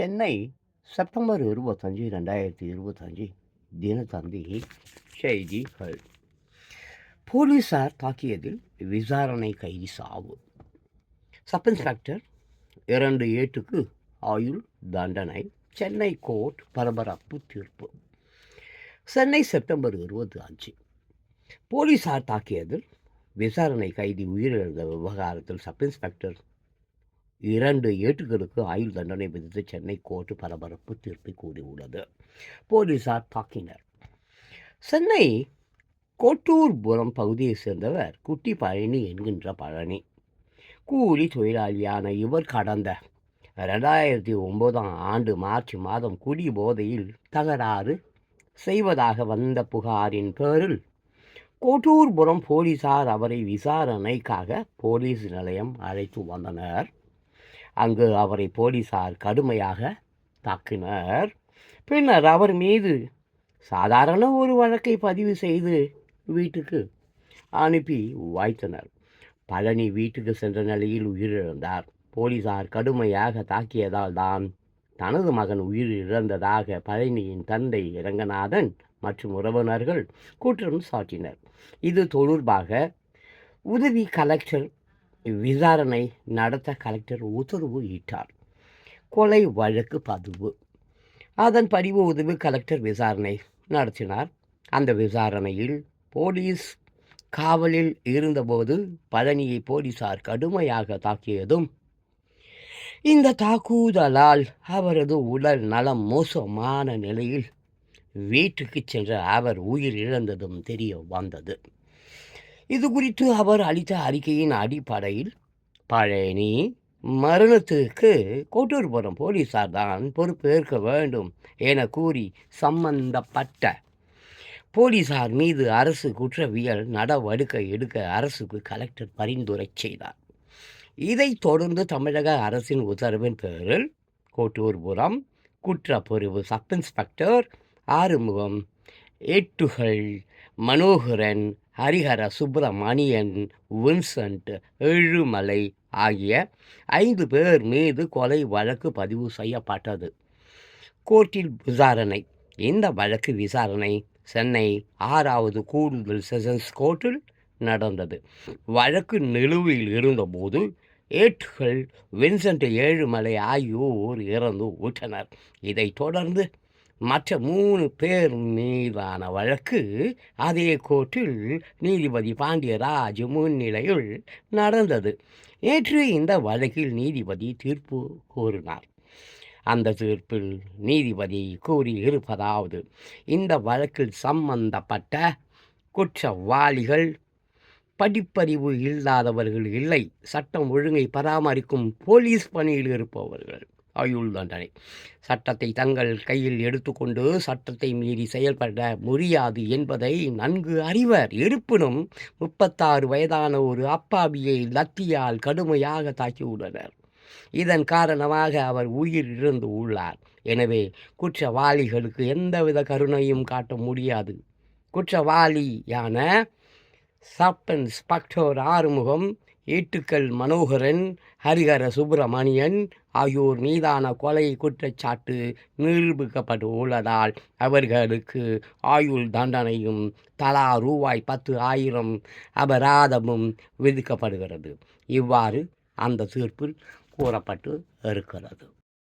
Chennai September இருபத்தஞ்சி ரெண்டாயிரத்தி இருபத்தஞ்சி தினத்தந்தி செய்திகள். போலீஸார் தாக்கியதில் விசாரணை கைதி சாவு. சப் இன்ஸ்பெக்டர் இரண்டு ஏட்டுக்கு ஆயுள் தண்டனை. சென்னை கோர்ட் பரபரப்பு தீர்ப்பு. சென்னை செப்டம்பர் இருபத்தி அஞ்சு போலீஸார் தாக்கியதில் விசாரணை கைதி உயிரிழந்த விவகாரத்தில் சப் இன்ஸ்பெக்டர் இரண்டு ஏட்டுகளுக்கு ஆயுள் தண்டனை விதித்து சென்னை கோர்ட்டு பரபரப்பு தீர்ப்பை கூறியுள்ளது. போலீசார் தாக்கினர். சென்னை கோட்டூர்புரம் பகுதியைச் சேர்ந்தவர் குட்டி பழனி என்கின்ற பழனி. கூலி தொழிலாளியான இவர் கடந்த ரெண்டாயிரத்தி ஒன்பதாம் ஆண்டு மார்ச் மாதம் குடி போதையில் தகராறு செய்வதாக வந்த புகாரின் பேரில் கோட்டூர்புரம் போலீசார் அவரை விசாரணைக்காக போலீஸ் நிலையம் அழைத்து வந்தனர். அங்கு அவரை போலீசார் கடுமையாக தாக்கினர். பின்னர் அவர் மீது சாதாரண ஒரு வழக்கை பதிவு செய்து வீட்டுக்கு அனுப்பி வாய்த்தனர் பழனி வீட்டுக்கு சென்ற நிலையில் உயிரிழந்தார். போலீசார் கடுமையாக தாக்கியதால் தான் தனது மகன் உயிரிழந்ததாக பழனியின் தந்தை ரங்கநாதன் மற்றும் உறவினர்கள் குற்றம் சாட்டினர். இது தொடர்பாக உதவி கலெக்டர் விசாரணை நடத்த கலெக்டர் உத்தரவு இட்டார். கொலை வழக்கு பதிவு. அதன் பதிவு உதவி கலெக்டர் விசாரணை நடத்தினார். அந்த விசாரணையில் போலீஸ் காவலில் இருந்தபோது பழனியை போலீசார் கடுமையாக தாக்கியதும் இந்த தாக்குதலால் அவரது உடல் நலம் மோசமான நிலையில் வீட்டுக்கு சென்ற அவர் உயிர் இழந்ததும் தெரிய வந்தது. இது குறித்து அவர் அளித்த அறிக்கையின் அடிப்படையில் பழனி மரணத்துக்கு கோட்டூர்புரம் போலீசார் தான் பொறுப்பேற்க வேண்டும் என கூறி சம்பந்தப்பட்ட போலீசார் மீது அரசு குற்றவியல் நடவடிக்கை எடுக்க அரசுக்கு கலெக்டர் பரிந்துரை செய்தார். இதைத் தொடர்ந்து தமிழக அரசின் உத்தரவின் பேரில் கோட்டூர்புரம் குற்றப்பிரிவு சப் இன்ஸ்பெக்டர் ஆறுமுகம் எட்டுகள் மனோகரன் ஹரிஹர சுப்பிரமணியன் வின்சென்ட் ஏழுமலை ஆகிய ஐந்து பேர் மீது கொலை வழக்கு பதிவு செய்யப்பட்டது. கோர்ட்டில் விசாரணை. இந்த வழக்கு விசாரணை சென்னை ஆறாவது கூடுதல் செஷன்ஸ் கோர்ட்டில் நடந்தது. வழக்கு நிலுவையில் இருந்தபோது ஏட்டுகள் வின்சென்ட் ஏழுமலை ஆகியோர் இறந்து விட்டனர். இதைத் தொடர்ந்து மற்ற மூணு பேர் மீதான வழக்கு அதே கோர்ட்டில் நீதிபதி பாண்டியராஜ் முன்னிலையில் நடந்தது. நேற்று இந்த வழக்கில் நீதிபதி தீர்ப்பு கூறினார் அந்த தீர்ப்பில் நீதிபதி கூறியிருப்பதாவது இந்த வழக்கில் சம்பந்தப்பட்ட குற்றவாளிகள் படிப்பறிவு இல்லாதவர்கள் இல்லை சட்டம் ஒழுங்கை பராமரிக்கும் போலீஸ் பணியில் இருப்பவர்கள். ஆயுள் தண்டனை சட்டத்தை தங்கள் கையில் எடுத்துக்கொண்டு சட்டத்தை மீறி செயல்பட முடியாது என்பதை நன்கு அறிவர். இருப்பினும் முப்பத்தாறு வயதான ஒரு அப்பாவியை லத்தியால் கடுமையாக தாக்கியுள்ளனர். இதன் காரணமாக அவர் உயிர் இழந்து உள்ளார். எனவே குற்றவாளிகளுக்கு எந்தவித கருணையும் காட்ட முடியாது. குற்றவாளியான சப் இன்ஸ்பெக்டர் ஆறுமுகம் ஏட்டுக்கல் மனோகரன் ஹரிஹர சுப்பிரமணியன் ஆகியோர் மீதான கொலை குற்றச்சாட்டு நிரூபிக்கப்பட்டு உள்ளதால் அவர்களுக்கு ஆயுள் தண்டனையும் தலா ரூபாய் பத்து ஆயிரம் அபராதமும் விதிக்கப்படுகிறது. இவ்வாறு அந்த தீர்ப்பில் கூறப்பட்டு இருக்கிறது.